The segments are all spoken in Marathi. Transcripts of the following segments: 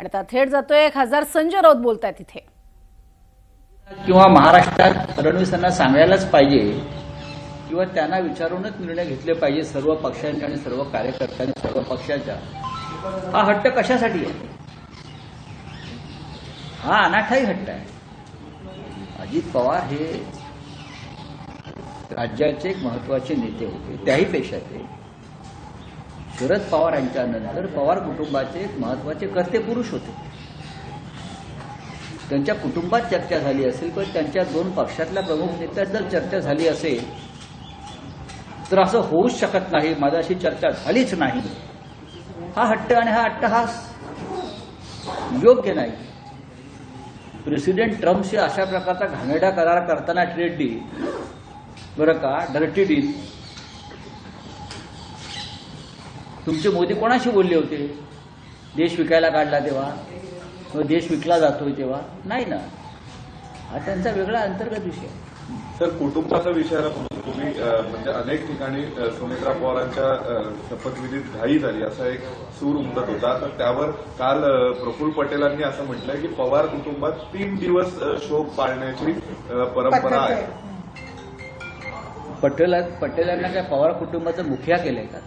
आणि आता थेट जातोय खासदार संजय राऊत बोलतायत तिथे किंवा महाराष्ट्रात फडणवीसांना सांगायलाच पाहिजे किंवा त्यांना विचारूनच निर्णय घेतले पाहिजे सर्व पक्षांच्या आणि सर्व कार्यकर्त्यांनी सर्व पक्षाच्या. हा हट्ट कशासाठी आहे? हा अनाठाही हट्ट आहे. अजित पवार हे राज्याचे एक महत्त्वाचे नेते होते त्याही पेक्षा ते शरद पवार यांच्यानंतर पवार कुटुंबाचे एक महत्त्वाचे कर्ते पुरुष होते. त्यांच्या कुटुंबात चर्चा झाली असेल किंवा त्यांच्या दोन पक्षातल्या प्रमुख नेत्यात जर चर्चा झाली असेल तर असं होऊच शकत नाही. माझ्याशी चर्चा झालीच नाही. हा हट्ट आणि हा अट्टहास योग्य नाही. प्रेसिडेंट ट्रम्पशी अशा प्रकारचा घाणेरडा करार करताना ट्रेड डील बरं का डर्टी डील तुमचे मोदी कोणाशी बोलले होते? देश विकायला काढला तेव्हा? मग देश विकला जातोय तेव्हा? नाही ना. हा त्यांचा वेगळा अंतर्गत विषय. सर कुटुंबाचा पाहून तुम्ही म्हणजे अनेक ठिकाणी सुमित्रा पवारांच्या शपथविधीत घाई झाली. असा एक सूर उमटत होता. तर त्यावर काल प्रफुल्ल पटेलांनी असं म्हटलंय की पवार कुटुंबात तीन दिवस शोक पाळण्याची परंपरा आहे. पटेल पटेलांना काय पवार कुटुंबाचं मुखिया केलंय का?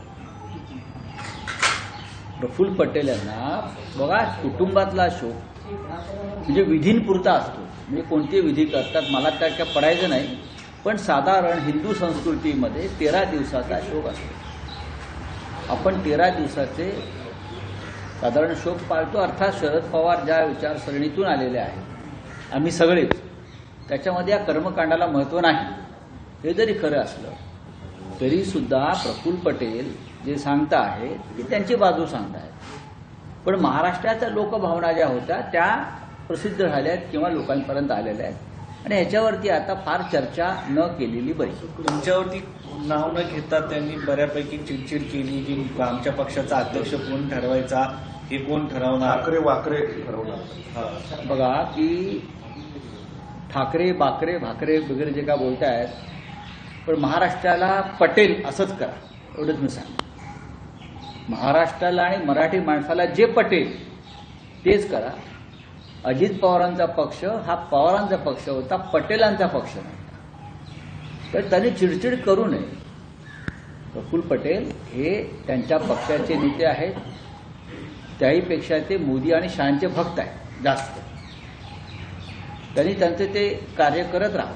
प्रफुल्ल पटेल यांना बघा कुटुंबातला शोक म्हणजे विधींपुरता असतो. म्हणजे कोणते विधी करतात मला त्या काय पडायचं नाही पण साधारण हिंदू संस्कृतीमध्ये तेरा दिवसाचा शोक असतो. आपण तेरा दिवसाचे साधारण शोक पाळतो. अर्थात शरद पवार ज्या विचारसरणीतून आलेले आहेत आम्ही सगळेच त्याच्यामध्ये या कर्मकांडाला महत्त्व नाही. हे जरी खरं असलं तरी सुद्धा प्रफुल्ल पटेल जे सांगता आहेत ते त्यांची बाजू सांगतायत पण महाराष्ट्राच्या लोकभावना ज्या होत्या त्या प्रसिद्ध झाल्या आहेत किंवा लोकांपर्यंत आलेल्या आहेत. आणि ह्याच्यावरती आता फार चर्चा न केलेली बरी. तुमच्यावरती नाव न घेता त्यांनी बऱ्यापैकी चिडचिड केली की आमच्या पक्षाचा अध्यक्ष कोण ठरवायचा हे कोण ठरवणार? ठाकरे वाकरे ठरवणार. हा. बघा की ठाकरे बाकरे भाकरे वगैरे जे काय बोलतायत पण महाराष्ट्राला पटेल असंच करा. एवढंच मी सांग महाराष्ट्राला आणि मराठी माणसाला जे पटेल तेच करा. अजित पवारांचा पक्ष हा पवारांचा पक्ष होता पटेलांचा पक्ष नव्हता. तर त्यांनी चिडचिड करू नये. प्रफुल्ल पटेल हे त्यांच्या पक्षाचे नेते आहेत. त्याहीपेक्षा ते मोदी आणि शहांचे भक्त आहेत जास्त. त्यांनी त्यांचं ते कार्य करत राहा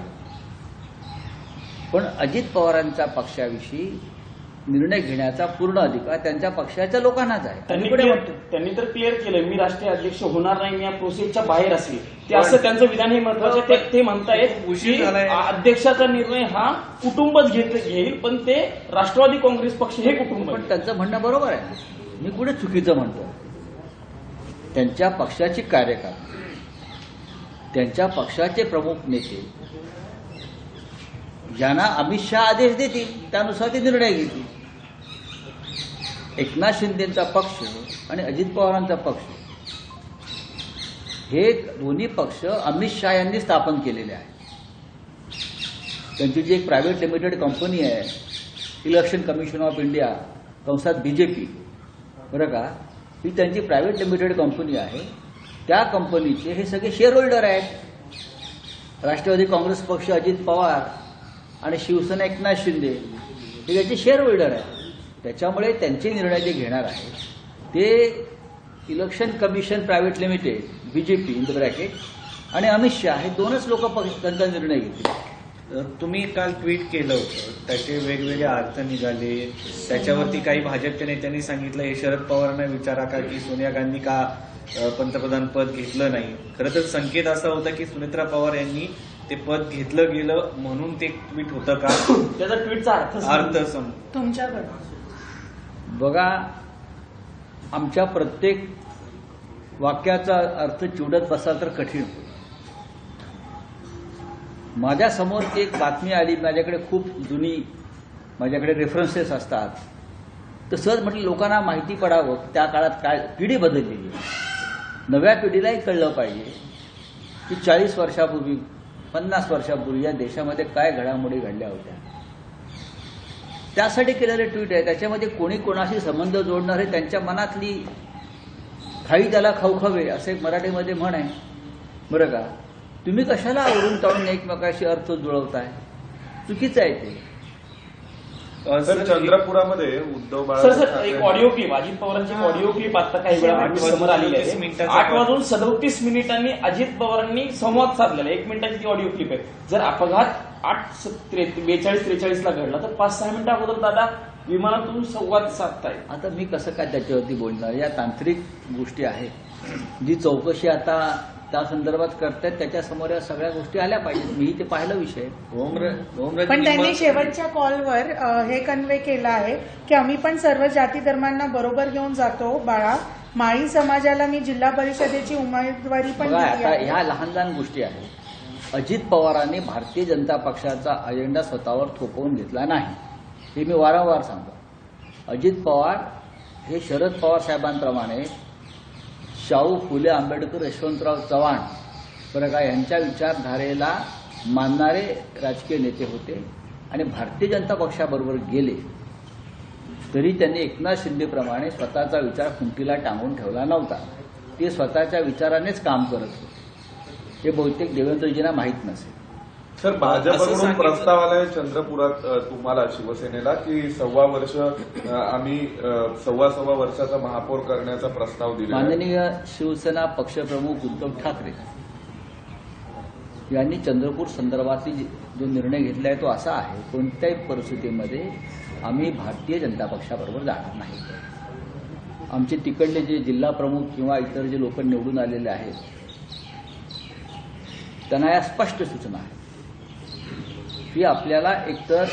पण अजित पवारांच्या पक्षाविषयी निर्णय घेण्याचा पूर्ण अधिकार त्यांच्या पक्षाच्या लोकांनाच आहे त्यांनी तर क्लिअर केलं मी राष्ट्रीय अध्यक्ष होणार नाही मी या प्रोसेसच्या बाहेर असेल ते असं त्यांचं विधान हे महत्वाचं आहे. ते- ते म्हणतायत उशीर की. अध्यक्षाचा निर्णय हा कुटुंबच घेत घेईल पण ते राष्ट्रवादी काँग्रेस पक्ष हे कुटुंब पण. त्यांचं म्हणणं बरोबर आहे मी कुठे चुकीचं म्हणतो त्यांच्या पक्षाची कार्यकर्ते त्यांच्या पक्षाचे प्रमुख नेते ज्यांना अमित शहा आदेश देतील त्यानुसार ते निर्णय घेतील. एकनाथ शिंदेचा पक्ष आणि अजित पवारांचा पक्ष. हे दोन्ही पक्ष अमित शहा यांनी स्थापन केलेले आहे त्यांची जी एक प्रायव्हेट लिमिटेड कंपनी आहे इलेक्शन कमिशन ऑफ इंडिया कंसात बीजेपी बरं का? ही त्यांची प्रायव्हेट लिमिटेड कंपनी आहे. त्या कंपनीचे हे सगळे शेअर होल्डर आहेत. राष्ट्रवादी काँग्रेस पक्ष अजित पवार आणि शिवसेना एकनाथ शिंदे हे त्याचे शेअर होल्डर आहे त्याच्यामुळे त्यांचे निर्णय जे घेणार आहेत ते election commission private limited BJP in the bracket आणि अमित शहा हे दोनच लोक त्यांचा निर्णय घेतील. तुम्ही काल ट्विट केलं होतं. त्याचे वेगवेगळे अर्थ निघाले. त्याच्यावरती काही भाजपच्या नेत्यांनी सांगितलं हे शरद पवारांना विचारा का की सोनिया गांधी का पंतप्रधान पद घेतलं नाही? खरं तर संकेत असा होता की सुनेत्रा पवार यांनी ते पद घेतलं गेलं म्हणून ते ट्विट होतं का? त्याचा ट्विटचा अर्थ अर्थ सम बघा आमच्या प्रत्येक वाक्याचा अर्थ चिवडत बसाल तर कठीण. माझ्यासमोर एक बातमी आली माझ्याकडे खूप जुनी माझ्याकडे रेफरन्सेस असतात. तर सहज म्हटलं लोकांना माहिती पडावं त्या काळात काय पिढी बदललेली नव्या पिढीलाही कळलं पाहिजे की चाळीस वर्षापूर्वी पन्नास वर्षापूर्वी या देशामध्ये काय घडामोडी घडल्या होत्या? त्यासाठी केलेले ट्विट आहे. त्याच्यामध्ये कोणी कोणाशी संबंध जोडणार हे त्यांच्या मनातली खाई त्याला खवखवे असे मराठीमध्ये म्हण आहे. बरं का? तुम्ही कशाला आवरून ताळून एकमेकाशी अर्थ जुळवताय चुकीचं आहे ते. तर चंद्रपुरामध्ये उद्धव सर सर एक ऑडिओ क्लिप अजित पवारांची एक ऑडिओ क्लिप आता काही आठ समोर आलेली वाजून आहे मिनिटाचा आठ. वाजून सदोतीस मिनिटांनी अजित पवारांनी संवाद साधलेला आहे. एक मिनिटाची ती ऑडिओ क्लिप आहे जर अपघात आठ बेचाळीस त्रेचाळीस ला घडला तर पाच सहा मिनिटं अगोदर दादा विमानातून संवाद साधताय आता मी कसं काय त्याच्यावरती बोलणार या तांत्रिक गोष्टी आहेत जी चौकशी आता त्या संदर्भात करतायत. त्याच्यासमोर या सगळ्या गोष्टी आल्या पाहिजेत. मी ते पाहिलं विषय. पण त्यांनी शेवटच्या कॉलवर हे कन्वे केलं आहे की आम्ही पण सर्व जाती धर्मांना बरोबर घेऊन जातो बाळा. माळी समाजाला मी जिल्हा परिषदेची उमेदवारी पण आता ह्या लहान लहान गोष्टी आहेत. अजित पवारांनी भारतीय जनता पक्षाचा अजेंडा स्वतःवर थोपवून घेतला नाही. हे मी वारंवार सांगतो. अजित पवार हे शरद पवार साहेबांप्रमाणे शाहू फुले आंबेडकर यशवंतराव चव्हाण बरं यांच्या विचारधारेला मानणारे राजकीय नेते होते आणि भारतीय जनता पक्षाबरोबर गेले. तरी त्यांनी एकनाथ शिंदेप्रमाणे स्वतःचा विचार खुंटीला टांगून ठेवला नव्हता. ते स्वतःच्या विचारानेच काम करत होते. हे बहुतेक देवेंद्रजींना माहीत नसेल. सर भाजपकडून प्रस्ताव आलाय चंद्रपुरात तुम्हाला शिवसेनेला की सव्वा वर्ष आम्ही सव्वा सव्वा वर्षाचा महापौर करण्याचा प्रस्ताव दिला. माननीय शिवसेना पक्षप्रमुख उद्धव ठाकरे यांनी चंद्रपूर संदर्भातली जी- जो निर्णय घेतला आहे तो असा आहे कोणत्याही परिस्थितीमध्ये आम्ही भारतीय जनता पक्षाबरोबर जाणार नाही आमचे तिकडले जे जिल्हा प्रमुख किंवा इतर जे लोक निवडून आलेले आहेत त्यांना या स्पष्ट सूचना आहेत की आपल्याला एकतर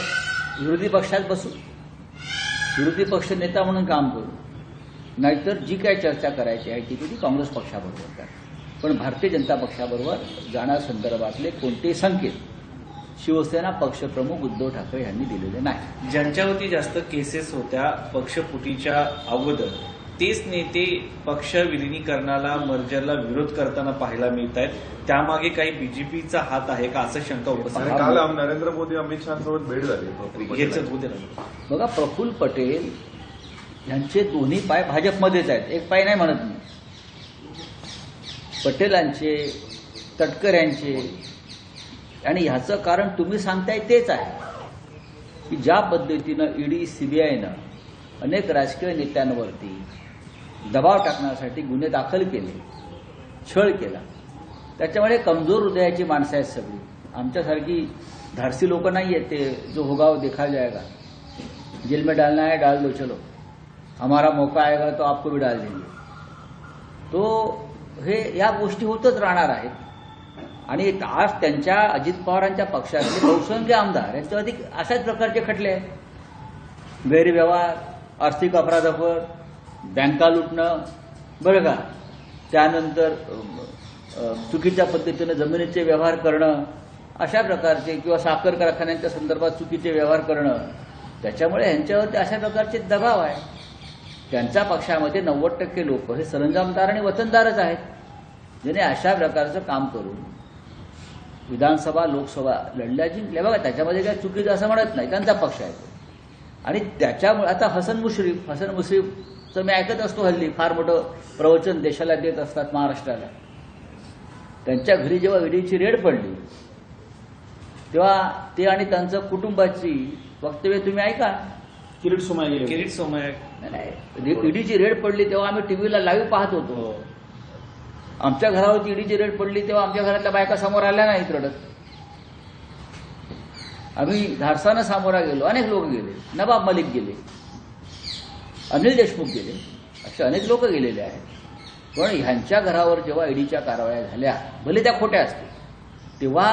विरोधी पक्षात बसू विरोधी पक्ष नेता म्हणून काम करू नाहीतर जी काय चर्चा करायची आहे ती ती काँग्रेस पक्षाबरोबर करा. पण भारतीय जनता पक्षाबरोबर जाण्यासंदर्भातले कोणतेही संकेत शिवसेना पक्षप्रमुख उद्धव ठाकरे यांनी दिलेले नाही. ज्यांच्यावरती जास्त केसेस होत्या पक्षफुटीच्या अगोदर तेच नेते पक्ष विलिनीकरणाला मर्जरला विरोध करताना पाहायला मिळत आहेत त्यामागे काही बीजेपीचा हात आहे का? असं शंका उपस्थित काल नरेंद्र मोदी अमित शहासोबत भेट झाली. बघा प्रफुल्ल पटेल यांचे दोन्ही पाय भाजपमध्येच आहेत. एक पाय नाही म्हणत मी. पटेलांचे तटकऱ्यांचे आणि ह्याचं कारण तुम्ही सांगताय तेच आहे. की ज्या पद्धतीनं ईडी सीबीआयनं अनेक राजकीय नेत्यांवरती दबाव टाकण्यासाठी गुन्हे दाखल केले छळ केला. त्याच्यामुळे कमजोर हृदयाची माणसं आहेत सगळी. आमच्यासारखी धाडसी लोक नाही आहेत ते जो होगाव देखा जाएगा जेल में डालना है डाल दो चलो. हमारा मौका आएगा तो आपको भी डाल देंगे. तो हे या गोष्टी होतच राहणार आहेत. आणि आज त्यांच्या अजित पवारांच्या पक्षातले बहुसंख्य आमदार यांच्यावरती अशाच प्रकारचे खटले आहेत. गैरव्यवहार आर्थिक अपराधापर बँका लुटणं बरं का? त्यानंतर चुकीच्या पद्धतीनं जमिनीचे व्यवहार करणं अशा प्रकारचे किंवा साखर कारखान्यांच्या संदर्भात चुकीचे व्यवहार करणं त्याच्यामुळे ह्यांच्यावरती अशा प्रकारचे दबाव आहे. त्यांच्या पक्षामध्ये नव्वद टक्के लोक हे सरंजामदार आणि वतनदारच आहेत. ज्याने अशा प्रकारचं काम करून विधानसभा लोकसभा लढल्या जिंकल्या. बघा त्याच्यामध्ये काय चुकीचं असं म्हणत नाही. त्यांचा पक्ष आहे आणि त्याच्यामुळे आता हसन मुश्रीफ हसन मुश्रीफचं मी ऐकत असतो हल्ली फार मोठं प्रवचन देशाला देत असतात महाराष्ट्राला. त्यांच्या घरी जेव्हा ईडीची रेड पडली तेव्हा ते आणि त्यांचं कुटुंबाची वक्तव्य तुम्ही ऐका. किरीट सोमाय. किरीट सोमय नाही ईडीची रेड पडली तेव्हा आम्ही टीव्हीला लाईव्ह पाहत होतो. आमच्या घरावरती ईडीची रेड पडली तेव्हा आमच्या घरातल्या बायका समोर आल्या नाहीत रडत. आम्ही धाडसानं सामोरा गेलो अनेक लोक गेले नवाब मलिक गेले. अनिल देशमुख गेले. असे अनेक लोक गेलेले आहेत. पण ह्यांच्या घरावर जेव्हा ईडीच्या कारवाया झाल्या भले त्या खोट्या असतील तेव्हा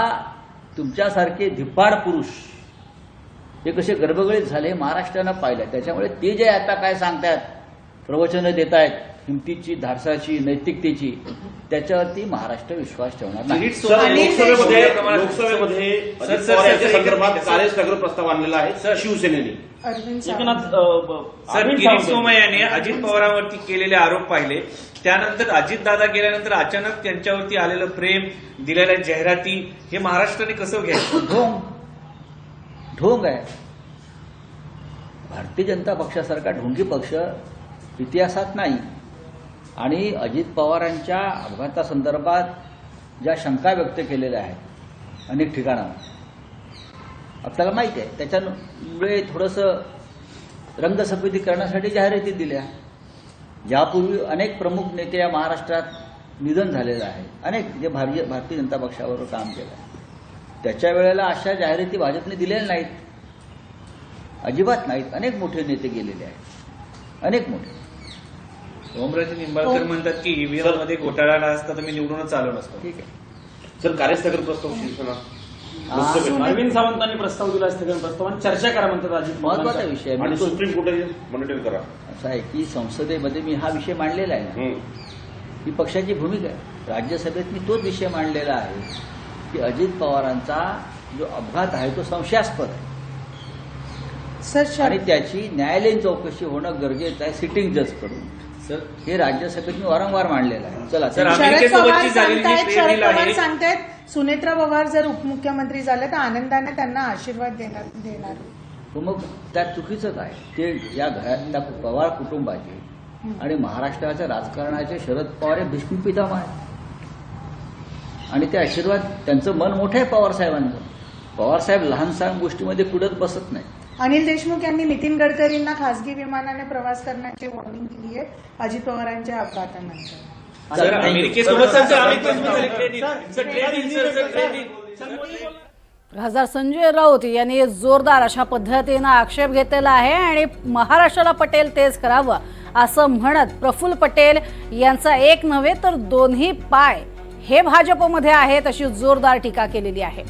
तुमच्यासारखे धिप्पाड पुरुष हे कसे गर्भगळीत झाले महाराष्ट्रानं पाहिलं त्याच्यामुळे ते जे आता काय सांगतायत प्रवचनं देत आहेत हिमतीची धाडसाची नैतिकतेची त्याच्यावरती महाराष्ट्र विश्वास ठेवणार नाही. लोकसभेमध्ये लोकसभेमध्ये अजित पवार यांच्या संदर्भात प्रस्ताव आणलेला आहे सर. शिवसेनेने. सर अरविंद किरीट सावंत सोमय यांनी अजित पवारांवरती केलेले आरोप पाहिले. त्यानंतर अजितदादा गेल्यानंतर अचानक त्यांच्यावरती आलेलं प्रेम दिलेल्या जाहिराती हे महाराष्ट्राने कसं घ्यायचं? ढोंग. ढोंग आहे. भारतीय जनता पक्षासारखा ढोंगी पक्ष इतिहासात नाही. आणि अजित पवारांच्या अपघातासंदर्भात ज्या शंका व्यक्त केलेल्या आहेत अनेक ठिकाणावर आपल्याला माहिती आहे त्याच्यामुळे थोडंसं रंगसफेदी करण्यासाठी जाहिराती दिल्या. यापूर्वी अनेक प्रमुख नेते या महाराष्ट्रात निधन झालेलं आहे अनेक जे भारतीय भारतीय जनता पक्षावर काम केलं आहे. त्याच्या वेळेला अशा जाहिराती भाजपने दिलेल्या नाहीत. अजिबात नाहीत. अनेक मोठे नेते गेलेले आहेत. अनेक मोठे. ओमराजे निंबाळकर म्हणतात की ईव्हीएममध्ये घोटाळा नसता तर मी निवडूनच आलो नसतो. ठीक आहे. सर कार्यस्थगन प्रस्ताव शिवसेना. हा. अरविंद सावंतांनी प्रस्ताव दिला स्थगन प्रस्ताव आणि चर्चा करा म्हणतात अजित महत्त्वाचा. विषय आहे. आणि सुप्रीम कोर्टाने मॉनिटर करा. असा आहे की संसदेमध्ये मी हा विषय मांडलेला आहे ना. ही पक्षाची भूमिका आहे. राज्यसभेत मी तोच विषय मांडलेला आहे की अजित पवारांचा जो अपघात आहे तो संशयास्पद आहे. सर आणि त्याची न्यायालयीन चौकशी होणं गरजेचं आहे सिटिंग जजकडून. सर हे राज्यसभेत मी वारंवार मांडलेलं आहे. चला सर, अमेरिकेसोबतची पवार झालेली सांगतायत trade शरद deal पवार आहे- सांगतायत सुनेत्रा पवार जर उपमुख्यमंत्री झाले तर आनंदाने त्यांना आशीर्वाद देणार देणार. तो मग त्यात चुकीचंच आहे ते या घरात त्या पवार कुटुंबाचे आणि महाराष्ट्राच्या राजकारणाचे शरद पवार हे भीष्म पितामह आहेत. आणि ते आशीर्वाद त्यांचं मन मोठं आहे पवार साहेबांचं. पवार साहेब लहान सहान गोष्टीमध्ये कुडत बसत नाही अनिल देशमुख यांनी नितीन गडकरींना खासगी विमानाने प्रवास करण्याची वॉर्निंग दिली आहे अजित पवारांच्या अपघातानंतर. खासदार संजय राऊत यांनी जोरदार अशा पद्धतीनं आक्षेप घेतलेला आहे आणि महाराष्ट्राला पटेल तेच करावं असं म्हणत प्रफुल्ल पटेल यांचा एक नव्हे तर दोन्ही पाय हे भाजपमध्ये आहेत अशी जोरदार टीका केलेली आहे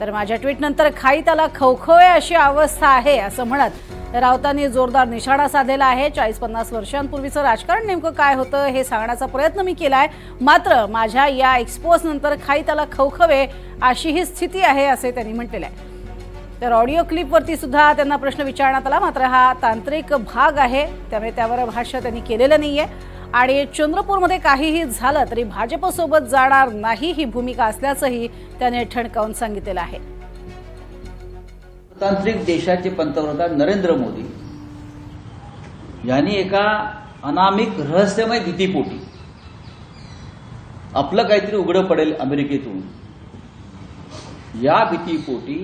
तर माझ्या ट्विटनंतर खाई त्याला खवखवे अशी अवस्था आहे असं म्हणत राऊतांनी जोरदार निशाणा साधलेला आहे. चाळीस पन्नास वर्षांपूर्वीचं राजकारण नेमकं काय होतं हे सांगण्याचा प्रयत्न मी केला आहे मात्र माझ्या या एक्सपोज नंतर खाई त्याला खवखवे अशी ही स्थिती आहे असे त्यांनी म्हटलेलं आहे. तर ऑडिओ क्लिपवरती सुद्धा त्यांना प्रश्न विचारण्यात आला. मात्र हा तांत्रिक भाग आहे. त्यामुळे त्यावर भाष्य त्यांनी केलेलं नाही आहे आणि चंद्रपूरमध्ये काहीही झालं तरी भाजपसोबत जाणार नाही ही भूमिका असल्याचंही त्याने ठणकावून सांगितलेलं आहे. तांत्रिक देशाचे पंतप्रधान नरेंद्र मोदी यांनी एका अनामिक रहस्यमय भीतीपोटी आपलं काहीतरी उघडं पडेल अमेरिकेतून. या भीतीपोटी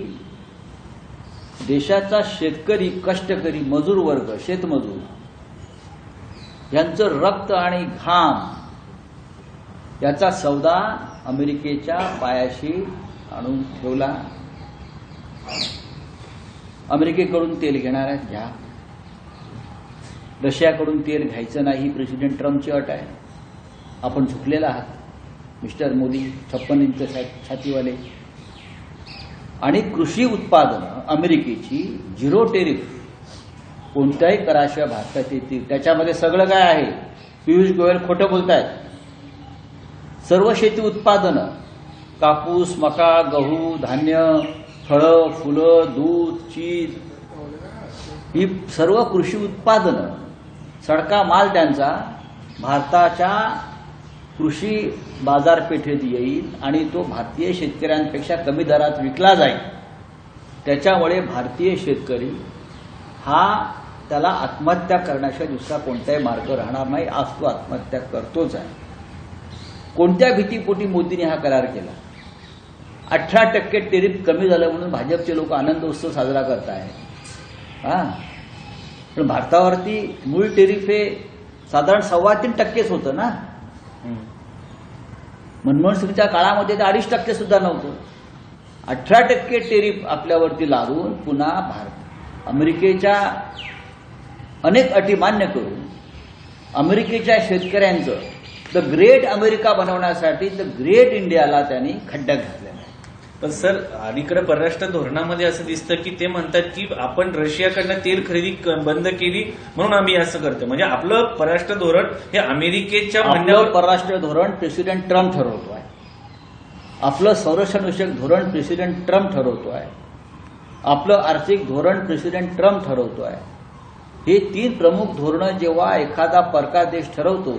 देशाचा शेतकरी कष्टकरी मजूर वर्ग शेतमजूर यांचं रक्त आणि घाम याचा सौदा अमेरिकेच्या पायाशी आणून ठेवला. अमेरिकेकडून तेल घेणार आहेत घ्या. रशियाकडून तेल घ्यायचं नाही प्रेसिडेंट ट्रम्पची अट आहे. आपण झुकलेला आहात. मिस्टर मोदी छप्पन इंच छा- छातीवाले. आणि कृषी उत्पादनं अमेरिकेची झिरो टेरिफ कोणत्याही कराशिवाय भारतात येतील त्याच्यामध्ये सगळं काय आहे? पियुष गोयल खोटं बोलतायत. सर्व शेती उत्पादनं कापूस मका गहू धान्य फळं फुलं दूध चीज ही सर्व कृषी उत्पादनं सडका माल त्यांचा भारताच्या कृषी बाजारपेठेत येईल आणि तो भारतीय शेतकऱ्यांपेक्षा कमी दरात विकला जाईल. त्याच्यामुळे भारतीय शेतकरी हा त्याला आत्महत्या करण्याशिवाय दुसरा कोणताही मार्ग राहणार नाही. आज तो आत्महत्या करतोच आहे. कोणत्या भीतीपोटी मोदींनी हा करार केला? अठरा टक्के टेरिफ कमी झालं म्हणून भाजपचे लोक आनंद उत्सव साजरा करत आहेत हा? पण भारतावरती मूळ टेरिफ हे साधारण सव्वा तीन टक्केच होतं ना? मनमोहन सिंगच्या काळामध्ये ते अडीच टक्के सुद्धा नव्हतं. अठरा टक्के टेरिफ आपल्यावरती लादून पुन्हा भारत अमेरिकेच्या अनेक अटी मान्य करून अमेरिकेच्या शेतकऱ्यांचं द ग्रेट अमेरिका बनवण्यासाठी द ग्रेट इंडियाला त्यांनी खड्ड्यात घातलेला आहे. पण सर अलीकडे परराष्ट्र धोरणामध्ये असं दिसतं की ते म्हणतात की आपण रशियाकडनं तेल खरेदी बंद केली म्हणून आम्ही असं करतो म्हणजे आपलं परराष्ट्र धोरण हे अमेरिकेच्या म्हणण्यावर परराष्ट्र धोरण प्रेसिडेंट ट्रम्प ठरवतो आहे. आपलं संरक्षणविषयक धोरण प्रेसिडेंट ट्रम्प ठरवतो आहे. आपलं आर्थिक धोरण प्रेसिडेंट ट्रम्प ठरवतो आहे. हे तीन प्रमुख धोरणं जेव्हा एखादा परका देश ठरवतो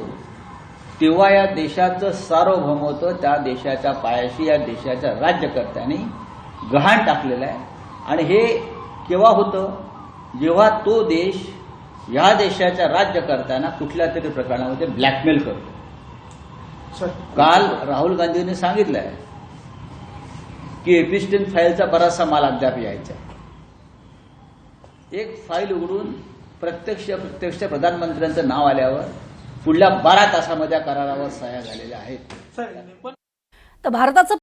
तेव्हा या देशाचं सार्वभौमत्व त्या देशाच्या पायाशी या देशाच्या राज्यकर्त्यांनी गहाण टाकलेलं आहे. आणि हे केव्हा होतं? जेव्हा तो देश या देशाच्या राज्यकर्त्यांना कुठल्या तरी प्रकरणामध्ये ब्लॅकमेल करतो. काल राहुल गांधींनी सांगितलंय की एपिस्टिन फाईलचा बराचसा माल अद्याप यायचा आहे. एक फाईल उघडून प्रत्यक्ष प्रत्यक्ष प्रधानमंत्र्यांचं नाव आल्यावर पुढल्या बारा तासामध्ये करारावर सह्या झालेल्या आहेत. तर भारताचं